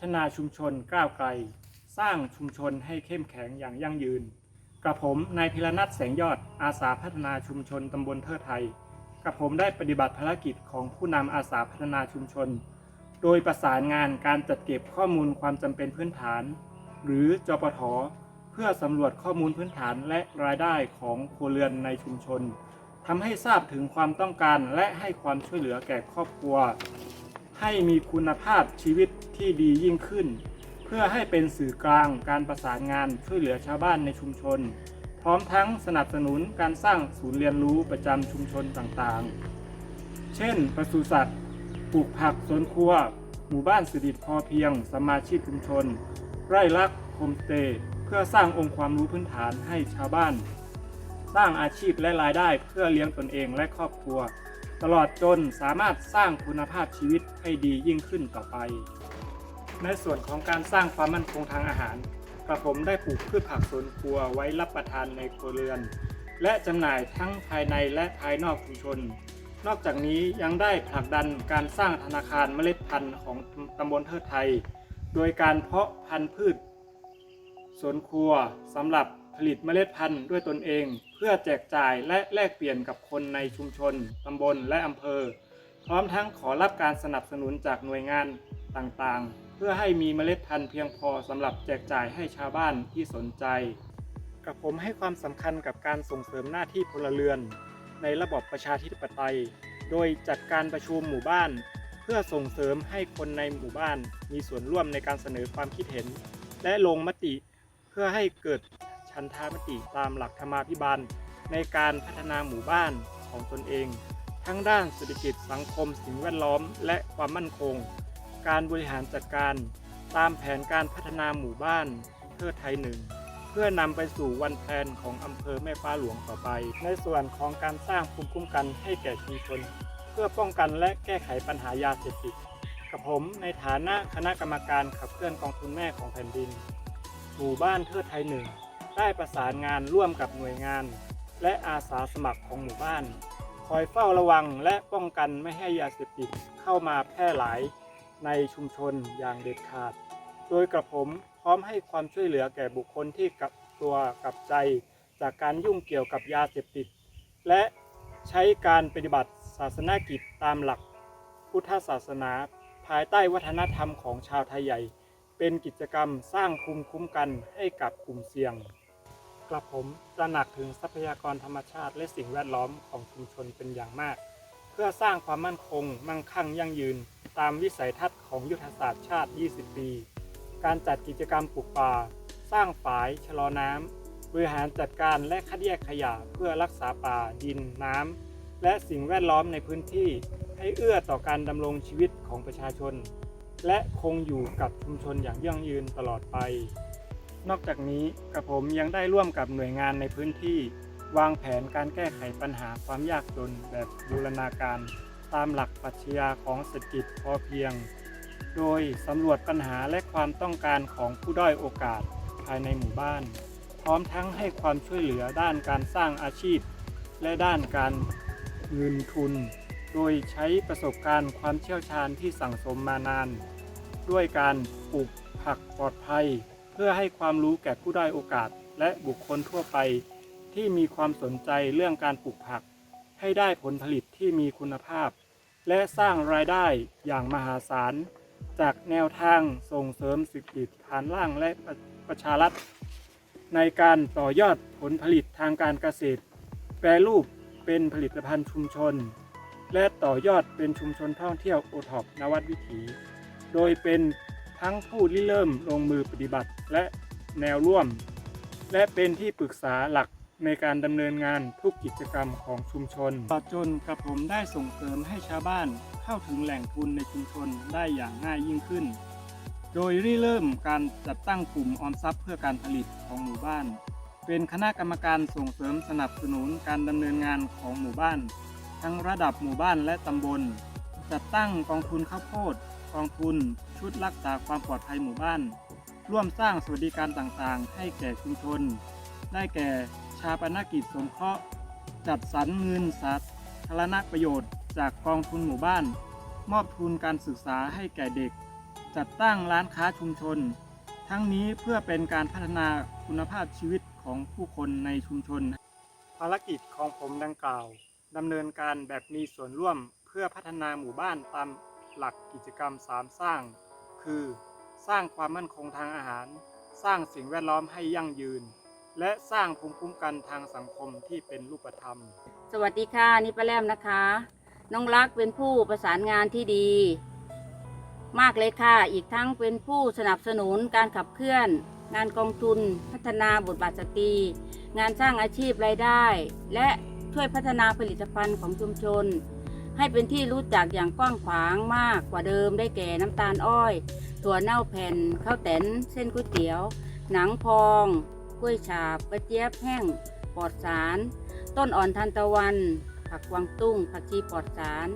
ฒนาชุมชนก้าวไกล สร้างชุมชนให้เข้มแข็งอย่างยั่งยืน กระผมนายพิรนัทแสงยอดอาสาพัฒนาชุมชนตำบลเทิดไทย กระผมได้ปฏิบัติภารกิจของผู้นำอาสาพัฒนาชุมชน โดยประสานงานการจัดเก็บข้อมูลความจำเป็นพื้นฐาน หรือจปทเพื่อสำรวจข้อมูลพื้นฐานและรายได้ของครัวเรือนในชุมชนทำให้ทราบถึงความต้องการและให้ความช่วยเหลือแก่ครอบครัว ให้มีคุณภาพชีวิตที่ดียิ่งขึ้น เพื่อให้เป็นสื่อกลางการประสานงานช่วยเหลือชาวบ้านในชุมชน พร้อมทั้งสนับสนุนการสร้างศูนย์เรียนรู้ประจำชุมชนต่างๆ เช่นปศุสัตว์ปลูกผักสวนครัว หมู่บ้านเศรษฐกิจพอเพียง สมาชิกชุมชน ไร่รักโฮมสเตย์เพื่อสร้างองค์ความรู้พื้นฐานให้ชาวบ้าน สร้างอาชีพและรายได้เพื่อเลี้ยงตนเองและครอบครัว ตลอดจนสามารถสร้างคุณภาพชีวิตให้ดียิ่งขึ้นต่อไป ในส่วนของการสร้างความมั่นคงทางอาหารกระผมได้ปลูกพืชผักสวนครัวไว้รับประทานในครัวเรือน และจำหน่ายทั้งภายในและภายนอกชุมชน นอกจากนี้ยังได้ผลักดันการสร้างธนาคารเมล็ดพันธุ์ของตำบลเทิดไทย โดยการเพาะพันธุ์พืชสวนครัวสำหรับผลิตเมล็ดพันธุ์ด้วยตนเอง เพื่อแจกจ่ายและแลกเปลี่ยนกับคนในชุมชน ตำบลและอำเภอ พร้อมทั้งขอรับการสนับสนุนจากหน่วยงานต่างๆ เพื่อให้มีเมล็ดพันธุ์เพียงพอสำหรับแจกจ่ายให้ชาวบ้านที่สนใจ กับผมให้ความสำคัญกับการส่งเสริมหน้าที่พลเรือน ในระบบประชาธิปไตย โดยจัดการประชุมหมู่บ้าน เพื่อส่งเสริมให้คนในหมู่บ้าน มีส่วนร่วมในการเสนอความคิดเห็น และลงมติ เพื่อให้เกิด นทามติตามหลักธรรมาภิบาลในการพัฒนาหมู่บ้านของตนเอง ทั้งด้านเศรษฐกิจสังคมสิ่งแวดล้อมและความมั่นคง การบริหารจัดการ ตามแผนการพัฒนาหมู่บ้านเทิดไทยหนึ่งเพื่อนำไปสู่วันแพลนของอำเภอแม่ฟ้าหลวงต่อไป ในส่วนของการสร้างภูมิคุ้มกันให้แก่ชุมชน เพื่อป้องกันและแก้ไขปัญหายาเสพติดกับผมในฐานะคณะกรรมการขับเคลื่อนกองทุนแม่ของแผ่นดิน หมู่บ้านเทิดไทยหนึ่ง ได้ประสานงานร่วมกับหน่วยงาน และอาสาสมัครของหมู่บ้าน คอยเฝ้าระวังและป้องกันไม่ให้ยาเสพติดเข้ามาแพร่หลายในชุมชนอย่างเด็ดขาด โดยกระผมพร้อมให้ความช่วยเหลือแก่บุคคลที่กลับตัวกลับใจ จากการยุ่งเกี่ยวกับยาเสพติด และใช้การปฏิบัติศาสนากิจตามหลัก พุทธศาสนา ภายใต้วัฒนธรรมของชาวไทยใหญ่ เป็นกิจกรรมสร้างภูมิคุ้มกันให้กับกลุ่มเสี่ยง กระผมตระหนักถึงทรัพยากรธรรมชาติและสิ่งแวดล้อมของชุมชนเป็นอย่างมาก เพื่อสร้างความมั่นคง มั่งคั่งยั่งยืน ตามวิสัยทัศน์ของยุทธศาสตร์ชาติ 20 ปี การจัดกิจกรรมปลูกป่า สร้างฝาย ชะลอน้ำบริหารจัดการและคัดแยกขยะเพื่อรักษาป่า ดิน น้ำและสิ่งแวดล้อมในพื้นที่ให้เอื้อต่อการดำรงชีวิตของประชาชน และคงอยู่กับชุมชนอย่างยั่งยืนตลอดไป นอกจากนี้กระผมยังได้ร่วมกับหน่วยงานในพื้นที่ วางแผนการแก้ไขปัญหาความยากจนแบบบูรณาการ ตามหลักปรัชญาของเศรษฐกิจพอเพียง โดยสำรวจปัญหาและความต้องการของผู้ด้อยโอกาสภายในหมู่บ้าน พร้อมทั้งให้ความช่วยเหลือด้านการสร้างอาชีพ และด้านการเงินทุน โดยใช้ประสบการณ์ความเชี่ยวชาญที่สั่งสมมานาน ด้วยการปลูกผักปลอดภัย พื่อให้ความรู้แก่ผู้ด้อยโอกาสและบุคคลทั่วไป ที่มีความสนใจเรื่องการปลูกผัก ให้ได้ผลผลิตที่มีคุณภาพ และสร้างรายได้อย่างมหาศาล จากแนวทางส่งเสริมเศรษฐกิฐานล่างและประประชารัฐ ในการต่อยอดผลผลิตทางการเกษตร แปรรูปเป็นผลิตภัณฑ์ชุมชน และต่อยอดเป็นชุมชนท่องเที่ยวโอท็อปนวัดวิถี โดยเป็นทั้งผู้ริเริ่มลงมือปฏิบัติ และแนวร่วม และเป็นที่ปรึกษาหลักในการดำเนินงานทุกกิจกรรมของชุมชนตลอดจนกระผมได้ส่งเสริมให้ชาวบ้านเข้าถึงแหล่งทุนในชุมชนได้อย่างง่ายยิ่งขึ้น โดยริเริ่มการจัดตั้งกลุ่มออมทรัพย์เพื่อการผลิตของหมู่บ้าน เป็นคณะกรรมการส่งเสริมสนับสนุนการดำเนินงานของหมู่บ้าน ทั้งระดับหมู่บ้านและตำบล จัดตั้งกองทุนข้าวโพด กองทุนชุดรักษาความปลอดภัยหมู่บ้าน ร่วมสร้างสวัสดิการต่างๆ ให้แก่ชุมชน ได้แก่ชาปนกิจสงเคราะห์ จัดสรรเงินสาธารณประโยชน์ จากกองทุนหมู่บ้าน มอบทุนการศึกษาให้แก่เด็ก จัดตั้งร้านค้าชุมชน ทั้งนี้เพื่อเป็นการพัฒนาคุณภาพชีวิตของผู้คนในชุมชน ภารกิจของผมดังกล่าวดำเนินการแบบมีส่วนร่วมเพื่อพัฒนาหมู่บ้านตามหลักกิจกรรมสามสร้าง คือ สร้างความมั่นคงทางอาหาร สร้างสิ่งแวดล้อมให้ยั่งยืน และสร้างภูมิคุ้มกันทางสังคมที่เป็นรูปธรรม สวัสดีค่ะนี่ป้าแรมนะคะ น้องรักเป็นผู้ประสานงานที่ดี มากเลยค่ะ อีกทั้งเป็นผู้สนับสนุนการขับเคลื่อน งานกองทุน พัฒนาบทบาทสตรีงานสร้างอาชีพรายได้ และช่วยพัฒนาผลิตภัณฑ์ของชุมชน ให้เป็นที่รู้จักอย่างกว้างขวางมากกว่าเดิมได้แก่น้ำตาลอ้อย ถั่วเน่าแผ่นข้าวแตนเส้นก๋วยเตี๋ยว หนังพองกล้วยฉาบกระเจี๊ยบแห้งปลอดสาร ต้นอ่อนทานตะวัน ผักกวางตุ้ง ผักชีปลอดสาร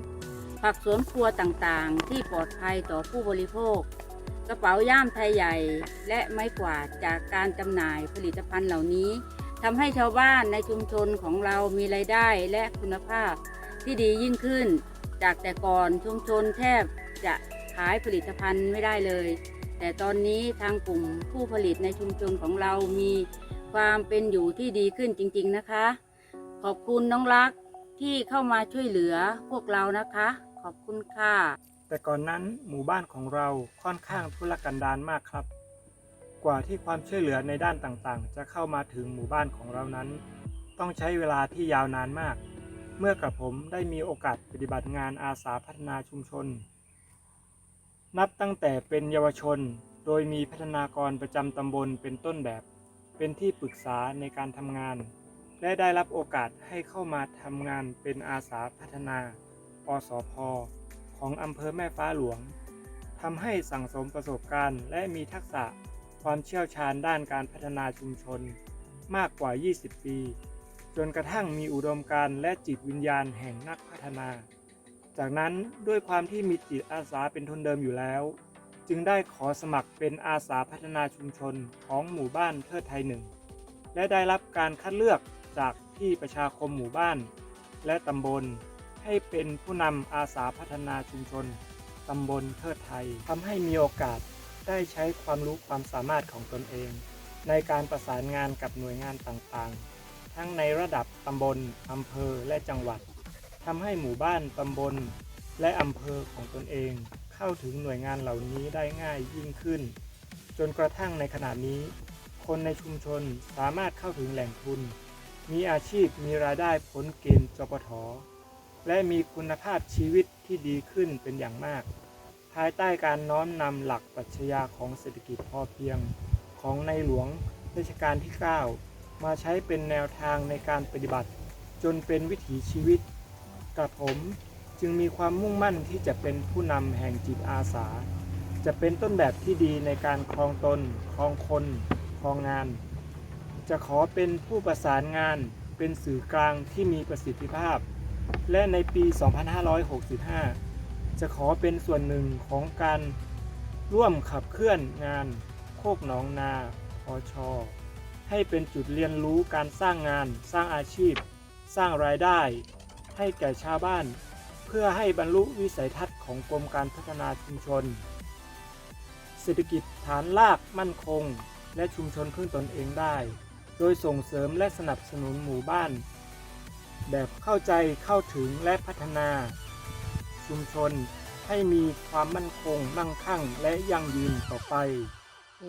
ผักสวนครัวต่างๆ ที่ปลอดภัยต่อผู้บริโภค กระเป๋าย่ามไทยใหญ่ และไม้กวาดจากการจำหน่ายผลิตภัณฑ์เหล่านี้ทำให้ชาวบ้านในชุมชนของเรามีรายได้และคุณภาพที่ดียิ่งขึ้น จากแต่ก่อนชุมชนแทบจะ ขายผลิตภัณฑ์ไม่ได้เลย แต่ตอนนี้ทางกลุ่มผู้ผลิตในชุมชนของเรามีความเป็นอยู่ที่ดีขึ้นจริงๆนะคะ ขอบคุณน้องรักที่เข้ามาช่วยเหลือพวกเรานะคะ ขอบคุณค่ะ แต่ก่อนนั้นหมู่บ้านของเราค่อนข้างทุรกันดารมากครับ กว่าที่ความช่วยเหลือในด้านต่างๆ จะเข้ามาถึงหมู่บ้านของเรานั้น ต้องใช้เวลาที่ยาวนานมาก เมื่อกระผมได้มีโอกาสปฏิบัติงานอาสาพัฒนาชุมชน นับตั้งแต่เป็นเยาวชน โดยมีพัฒนากรประจำตำบลเป็นต้นแบบ เป็นที่ปรึกษาในการทำงาน และได้รับโอกาสให้เข้ามาทำงานเป็นอาสาพัฒนา อสพของอำเภอแม่ฟ้าหลวงทำให้สั่งสมประสบการณ์ และมีทักษะความเชี่ยวชาญด้านการพัฒนาชุมชนมากกว่า 20 ปี จนกระทั่งมีอุดมการณ์และจิตวิญญาณแห่งนักพัฒนา จากนั้นด้วยความที่มีจิตอาสาเป็นทุนเดิมอยู่แล้ว จึงได้ขอสมัครเป็นอาสาพัฒนาชุมชนของหมู่บ้านเทิดไทยหนึ่งและได้รับการคัดเลือกจากที่ประชาคมหมู่บ้าน และตำบลให้เป็นผู้นำอาสาพัฒนาชุมชนตำบลเทิดไทยทำให้มีโอกาสได้ใช้ความรู้ความสามารถของตนเอง ในการประสานงานกับหน่วยงานต่างๆ ทั้งในระดับตำบลอำเภอและจังหวัด ทำให้หมู่บ้านตำบล และอำเภอของตนเอง เข้าถึงหน่วยงานเหล่านี้ได้ง่ายยิ่งขึ้น จนกระทั่งในขณะนี้ คนในชุมชนสามารถเข้าถึงแหล่งทุน มีอาชีพมีรายได้พ้นเกณฑ์จปทและมีคุณภาพชีวิตที่ดีขึ้นเป็นอย่างมาก ภายใต้การน้อมนำหลักปรัชญาของเศรษฐกิจพอเพียง ของในหลวงรัชกาลที่ 9 มาใช้เป็นแนวทางในการปฏิบัติ จนเป็นวิถีชีวิต กระผมจึงมีความมุ่งมั่นที่จะเป็นผู้นำแห่งจิตอาสา จะเป็นต้นแบบที่ดีในการครองตนครองคนครองงาน จะขอเป็นผู้ประสานงานเป็นสื่อกลางที่มีประสิทธิภาพ และในปี 2565 จะขอเป็นส่วนหนึ่งของการร่วมขับเคลื่อนงาน โคกหนองนาพอชอให้เป็นจุดเรียนรู้การสร้างงาน สร้างอาชีพ สร้างรายได้ ให้แก่ชาวบ้าน เพื่อให้บรรลุวิสัยทัศน์ของกรมการพัฒนาชุมชน เศรษฐกิจฐานรากมั่นคง และชุมชนพึ่งตนเองได้ โดยส่งเสริมและสนับสนุนหมู่บ้าน แบบเข้าใจเข้าถึงและพัฒนา ชุมชนให้มีความมั่นคงมั่งคั่งและยั่งยืนต่อไปอ